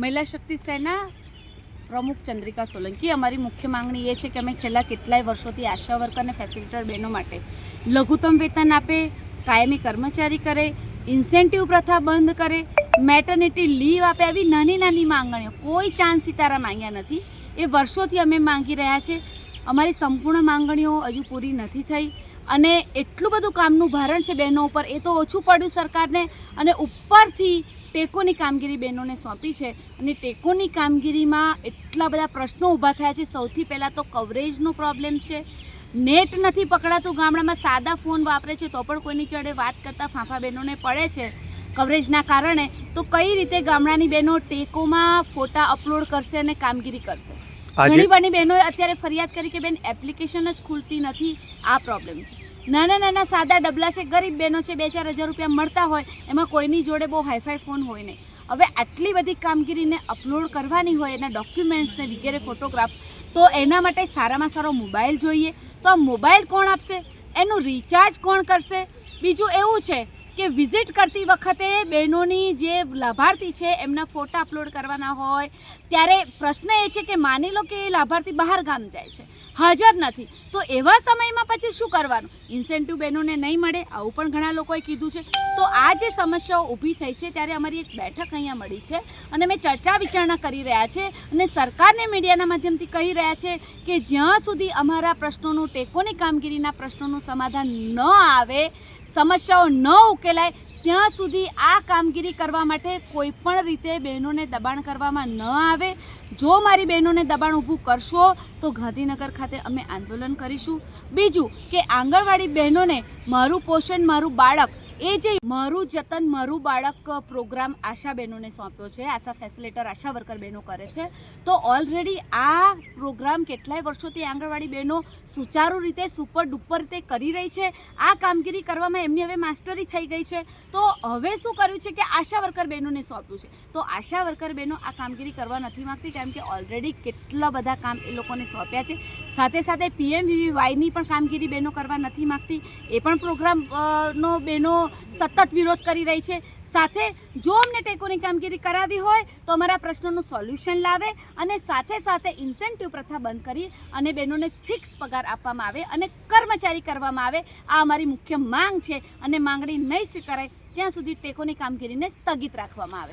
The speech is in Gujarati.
મહિલા શક્તિ સેના પ્રમુખ ચંદ્રિકા સોલંકી, અમારી મુખ્ય માંગણી એ છે કે અમે છેલ્લા કેટલાય વર્ષોથી આશા વર્કર અને ફેસિલિટર બહેનો માટે લઘુત્તમ વેતન આપે, કાયમી કર્મચારી કરે ઇન્સેન્ટિવ પ્રથા બંધ કરે મેટર્નિટી લીવ આપે આવી નાની નાની માંગણીઓ. કોઈ ચાંદ સિતારા માંગ્યા નથી. એ વર્ષોથી અમે માંગી રહ્યા છે. અમારી સંપૂર્ણ માંગણીઓ હજુ પૂરી નથી થઈ અને એટલું બધું કામનું ભારણ છે બહેનો ઉપર, એ તો ઓછું પડ્યું સરકારને અને ઉપરથી ટેકોની કામગીરી બહેનોને સોંપી છે અને ટેકોની કામગીરીમાં એટલા બધા પ્રશ્નો ઊભા થયા છે. સૌથી પહેલાં તો કવરેજનો પ્રોબ્લેમ છે. નેટ નથી પકડાતું ગામડામાં સાદા ફોન વાપરે છે તો પણ કોઈની ચડે વાત કરતાં ફાંફા બહેનોને પડે છે કવરેજના કારણે. તો કઈ રીતે ગામડાની બહેનો ટેકોમાં ફોટા અપલોડ કરશે અને કામગીરી કરશે? ઘણી બની બહેનોએ અત્યારે ફરિયાદ કરી કે બેન એપ્લિકેશન જ ખુલતી નથી. આ પ્રોબ્લેમ છે. નાના નાના સાદા ડબલા છે, ગરીબ બહેનો છે, બે ચાર હજાર રૂપિયા મળતા હોય, એમાં કોઈની જોડે બહુ હાઈફાઈ ફોન હોય નહીં. હવે આટલી બધી કામગીરીને અપલોડ કરવાની હોય એના ડોક્યુમેન્ટ્સને વગેરે ફોટોગ્રાફ્સ તો એના માટે સારામાં સારો મોબાઈલ જોઈએ. તો આ મોબાઈલ કોણ આપશે? એનું રિચાર્જ કોણ કરશે? બીજું એવું છે કે વિઝિટ કરતી વખતે બહેનોની જે લાભાર્થી છે, એમના ફોટા અપલોડ કરવાના હોય, ત્યારે પ્રશ્ન એ છે કે માની લો કે એ લાભાર્થી બહાર ગામ જાય છે, હાજર નથી, તો એવા સમયમાં પછી શું કરવાનું? ઇન્સેન્ટિવ બહેનોને નહીં મળે, આવું પણ ઘણા લોકોએ કીધું છે. તો આ જે સમસ્યાઓ ઊભી થઈ છે, ત્યારે અમારી એક બેઠક અહીંયા મળી છે, અને અમે ચર્ચા વિચારણા કરી રહ્યા છે, અને સરકારને મીડિયાના માધ્યમથી કહી રહ્યા છે કે જ્યાં સુધી અમારા પ્રશ્નોનું ટેકોની કામગીરીના પ્રશ્નોનું સમાધાન ન આવે, સમસ્યાઓ ન ઉકેલાય ત્યાં સુધી આ કામગીરી કરવા માટે કોઈ પણ રીતે બહેનોને દબાણ કરવામાં ન આવે. જો મારી બહેનોને દબાણ ઊભું કરશો, તો ગાંધીનગર ખાતે અમે આંદોલન કરીશું. બીજું કે આંગણવાડી બહેનોને મારું પોષણ, મારું બાળક એ જે મારું જતન, મારું બાળક પ્રોગ્રામ આશા બહેનોને સોંપ્યો છે, આશા ફેસિલેટર, આશા વર્કર બહેનો કરે છે. તો ઓલરેડી આ પ્રોગ્રામ કેટલાય વર્ષોથી આંગણવાડી બહેનો સુચારુ રીતે, સુપર ડુપર રીતે કરી રહી છે. આ કામગીરી કરવામાં એમની હવે માસ્ટરી થઈ ગઈ છે. તો હવે શું કર્યું છે કે આશા વર્કર બહેનોને સોંપ્યું છે? તો આશા વર્કર બહેનો આ કામગીરી કરવા નથી માંગતી, કેમ કે ઓલરેડી કેટલા બધા કામ એ લોકોને સોંપ્યા છે. સાથે સાથે પીએમવીવીવાયની પણ કામગીરી બહેનો કરવા નથી માંગતી. એ પણ પ્રોગ્રામ નો બહેનો સતત વિરોધ કરી રહી છે. સાથે જો અમને ટેકોની કામગીરી કરાવી હોય, તો અમારા પ્રશ્નોનું સોલ્યુશન લાવે અને સાથે સાથે ઇન્સેન્ટિવ પ્રથા બંધ કરી અને બહેનોને ફિક્સ પગાર આપવામાં આવે અને કર્મચારી કરવામાં આવે. આ અમારી મુખ્ય માંગ છે અને માંગણી નહીં સ્વીકારાય ત્યાં સુધી ટેકોની કામગીરીને સ્થગિત રાખવામાં આવે.